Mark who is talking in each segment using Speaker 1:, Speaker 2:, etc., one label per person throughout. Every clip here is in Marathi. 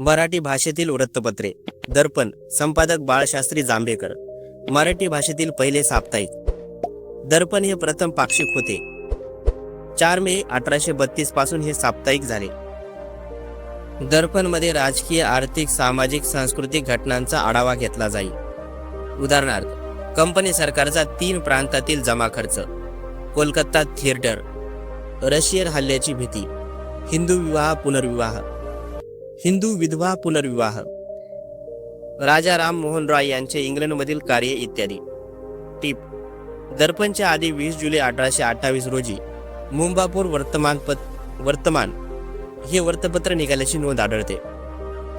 Speaker 1: मराठी भाषेतील वृत्तपत्रे. दर्पण. संपादक बाळशास्त्री जांभेकर. मराठी भाषेतील पहिले साप्ताहिक. दर्पण हे प्रथम पाक्षिक होते. चार मे अठराशे बत्तीसपासून हे साप्ताहिक झाले. दर्पणमध्ये राजकीय आर्थिक सामाजिक सांस्कृतिक घटनांचा आढावा घेतला जाईल उदाहरणार्थ कंपनी सरकारचा तीन प्रांतातील जमा खर्च. कोलकाता थिएटर. रशियन हल्ल्याची भीती. हिंदू विवाह पुनर्विवाह. हिंदू विधवा पुनर्विवाह. राजा राम मोहन रॉय यांचे इंग्लंडमधील कार्य इत्यादी. टीप. दर्पणच्या आधी वीस जुलै अठराशे अठ्ठावीस रोजी मुंबापूर वर्तमानपत वर्तमान हे वृत्तपत्र निघाल्याची नोंद आढळते.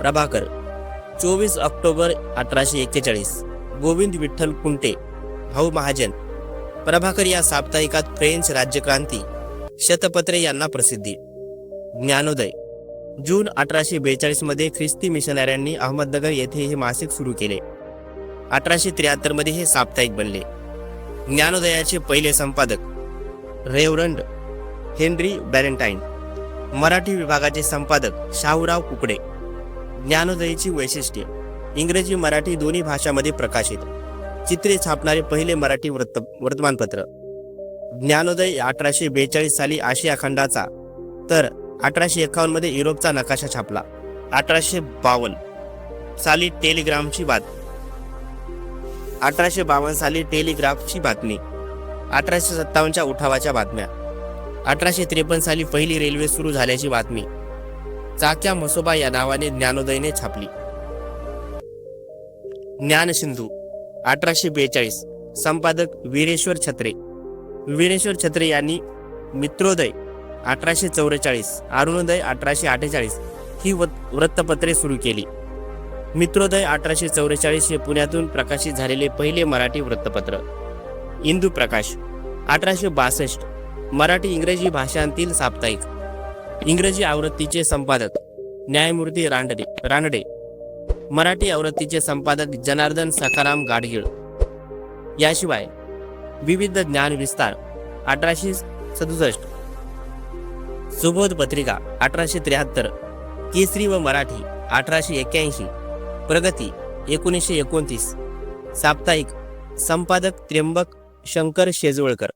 Speaker 1: प्रभाकर चोवीस ऑक्टोबर अठराशे एक्केचाळीस. गोविंद विठ्ठल कुंटे भाऊ महाजन. प्रभाकर या साप्ताहिकात फ्रेंच राज्यक्रांती शतपत्रे यांना प्रसिद्धी. ज्ञानोदय जून अठराशे बेचाळीसमध्ये ख्रिस्ती मिशनऱ्यांनी अहमदनगर येथे हे मासिक सुरू केले. अठराशे त्र्याहत्तरमध्ये हे साप्ताहिक बनले. ज्ञानोदयाचे पहिले संपादक रेवरंड हेनरी बॅलेंटाईन मराठी विभागाचे संपादक शाहूराव कुकडे. ज्ञानोदयाची वैशिष्ट्ये इंग्रजी मराठी दोन्ही भाषांमध्ये प्रकाशित. चित्रे छापणारे पहिले मराठी वृत्त वर्तमानपत्र. ज्ञानोदय अठराशे बेचाळीस साली आशिया खंडाचा. तर अठराशे एकावन्नमध्ये युरोपचा नकाशा छापला. अठराशे बावन्न साली टेलिग्रामची बात. अठराशे बावन्न साली टेलिग्राफची बातमी. अठराशे सत्तावन्नच्या उठावाच्या बातम्या. अठराशे त्रेपन्न साली पहिली रेल्वे सुरू झाल्याची बातमी. चाक्या मसोबा या नावाने ज्ञानोदयने छापली. ज्ञानसिंधू अठराशे बेचाळीस संपादक वीरेश्वर छत्रे. वीरेश्वर छत्रे यांनी मित्रोदय अठराशे चौवेचाळीस अरुणोदय अठराशे अठ्ठेचाळीस ही वृत्तपत्रे सुरू केली. मित्रोदय अठराशे चौवेचाळीस हे पुण्यातून प्रकाशित झालेले पहिले मराठी वृत्तपत्र. इंदू प्रकाश अठराशे बासष्ट मराठी इंग्रजी भाषांतील साप्ताहिक. इंग्रजी आवृत्तीचे संपादक न्यायमूर्ती रांडडे रानडे. मराठी आवृत्तीचे संपादक जनार्दन सखाराम गाडगीळ. याशिवाय विविध ज्ञान विस्तार अठराशे सदुसष्ट सुबोध पत्रिका अठराशे त्र्याहत्तर केसरी व मराठी अठराशे एक्क्याऐंशी प्रगती एकोणीसशे एकोणतीस साप्ताहिक संपादक त्र्यंबक शंकर शेजवळकर.